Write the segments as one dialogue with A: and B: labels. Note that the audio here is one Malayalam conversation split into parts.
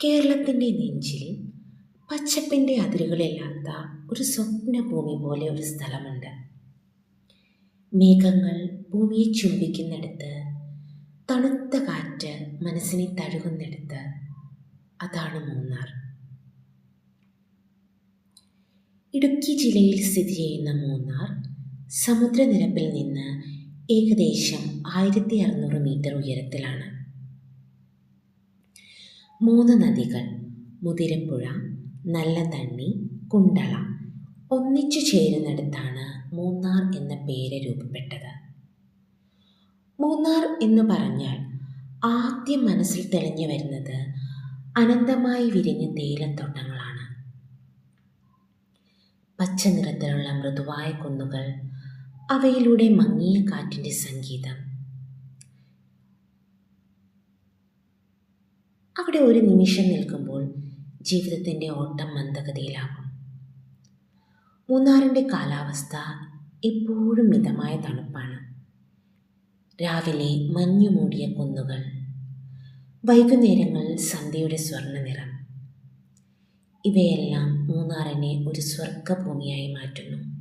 A: കേരളത്തിന്റെ നെഞ്ചിൽ പച്ചപ്പിന്റെ അതിരുകളില്ലാത്ത ഒരു സ്വപ്നഭൂമി പോലെ ഒരു സ്ഥലമുണ്ട്. മേഘങ്ങൾ ഭൂമിയെ ചുംബിക്കുന്നിടത്ത് തണുത്ത കാറ്റ് മനസ്സിനെ തഴുകുന്നിടത്ത് അതാണ് മൂന്നാർ. ഇടുക്കി ജില്ലയിൽ സ്ഥിതി ചെയ്യുന്ന മൂന്നാർ സമുദ്രനിരപ്പിൽ നിന്ന് ഏകദേശം ആയിരത്തി അറുന്നൂറ് മീറ്റർ ഉയരത്തിലാണ്. മൂന്ന് നദികൾ മുതിരപ്പുഴ നല്ല തണ്ണി കുണ്ടള. ഒന്നിച്ചു ചേരുന്നിടത്താണ് മൂന്നാർ എന്ന പേര് രൂപപ്പെട്ടത്. മൂന്നാർ എന്ന് പറഞ്ഞാൽ ആദ്യം മനസ്സിൽ തെളിഞ്ഞു വരുന്നത് അനന്തമായി വിരിഞ്ഞ തേയിലത്തോട്ടങ്ങളാണ്. പച്ച നിറത്തിലുള്ള മൃദുവായ കുന്നുകൾ അവയിലൂടെ മങ്ങിയ കാറ്റിന്റെ സംഗീതം അവിടെ ഒരു നിമിഷം നിൽക്കുമ്പോൾ ജീവിതത്തിന്റെ ഓട്ടം മന്ദഗതിയിലാകും. മൂന്നാറിന്റെ കാലാവസ്ഥ എപ്പോഴും മിതമായ തണുപ്പാണ്. രാവിലെ മഞ്ഞു മൂടിയ കുന്നുകൾ വൈകുന്നേരങ്ങളിൽ സന്ധ്യയുടെ സ്വർണ നിറം. ഇവയെല്ലാം മൂന്നാറിനെ ഒരു സ്വർഗഭൂമിയായി മാറ്റുന്നു.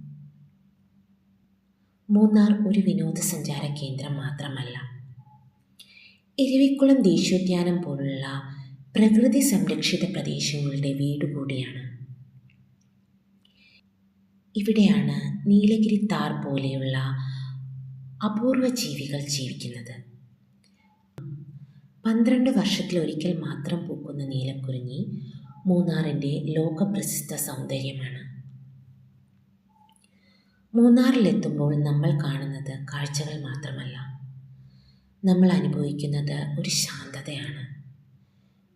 A: മൂന്നാർ ഒരു വിനോദസഞ്ചാര കേന്ദ്രം മാത്രമല്ല. ഇരവിക്കുളം ദേശീയോദ്യാനം പോലുള്ള പ്രകൃതി സംരക്ഷിത പ്രദേശങ്ങളുടെ വീട് കൂടിയാണ്. ഇവിടെയാണ് നീലഗിരി താർ പോലെയുള്ള അപൂർവ ജീവികൾ ജീവിക്കുന്നത്. പന്ത്രണ്ട് വർഷത്തിലൊരിക്കൽ മാത്രം പൂക്കുന്ന നീലക്കുറിഞ്ഞി മൂന്നാറിന്റെ ലോകപ്രസിദ്ധ സൗന്ദര്യമാണ്. മൂന്നാറിലെത്തുമ്പോൾ നമ്മൾ കാണുന്നത് കാഴ്ചകൾ മാത്രമല്ല. നമ്മൾ അനുഭവിക്കുന്നത് ഒരു ശാന്തതയാണ്.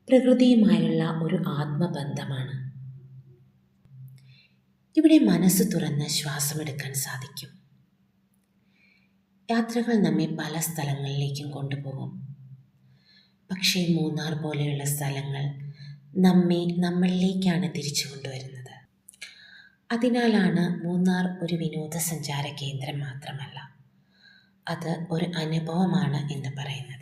A: പ്രകൃതിയുമായുള്ള ഒരു ആത്മബന്ധമാണ്. ഇവിടെ മനസ്സ് തുറന്ന് ശ്വാസമെടുക്കാൻ സാധിക്കും. യാത്രകൾ നമ്മെ പല സ്ഥലങ്ങളിലേക്കും കൊണ്ടുപോകും. പക്ഷേ മൂന്നാർ പോലെയുള്ള സ്ഥലങ്ങൾ നമ്മെ നമ്മളിലേക്കാണ് തിരിച്ചു കൊണ്ടുവരുന്നത്. അതിനാലാണ് മൂന്നാർ ഒരു വിനോദസഞ്ചാര കേന്ദ്രം മാത്രമല്ല. അത് ഒരു അനുഭവമാണ് എന്ന് പറയുന്നത്.